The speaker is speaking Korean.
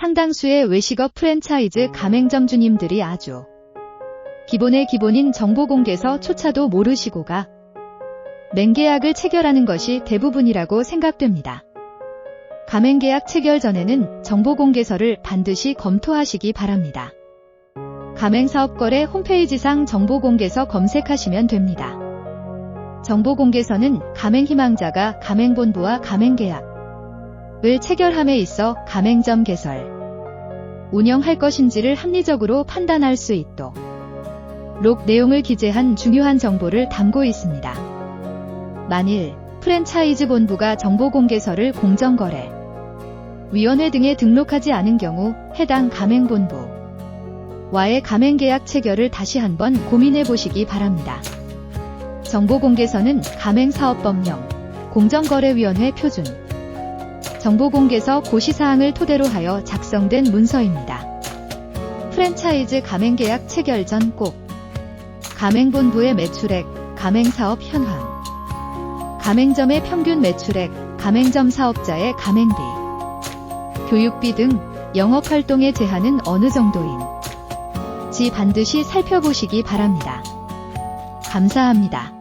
상당수의 외식업 프랜차이즈 가맹점 주님들이 아주 기본의 기본인 정보 공개서 초차도 모르시고가 맹계약을 체결하는 것이 대부분이라고 생각됩니다. 가맹계약 체결 전에는 정보 공개서를 반드시 검토하시기 바랍니다. 가맹사업거래 홈페이지상 정보 공개서 검색하시면 됩니다. 정보 공개서는 가맹 희망자가 가맹본부와 가맹계약 을 체결함에 있어 가맹점 개설, 운영할 것인지를 합리적으로 판단할 수 있도록 내용을 기재한 중요한 정보를 담고 있습니다. 만일 프랜차이즈 본부가 정보공개서를 공정거래, 위원회 등에 등록하지 않은 경우 해당 가맹본부 와의 가맹계약 체결을 다시 한번 고민해 보시기 바랍니다. 정보공개서는 가맹사업법령, 공정거래위원회 표준, 정보공개서 고시사항을 토대로 하여 작성된 문서입니다. 프랜차이즈 가맹계약 체결 전 꼭 가맹본부의 매출액, 가맹사업 현황, 가맹점의 평균 매출액, 가맹점 사업자의 가맹비, 교육비 등 영업활동의 제한은 어느 정도인지 반드시 살펴보시기 바랍니다. 감사합니다.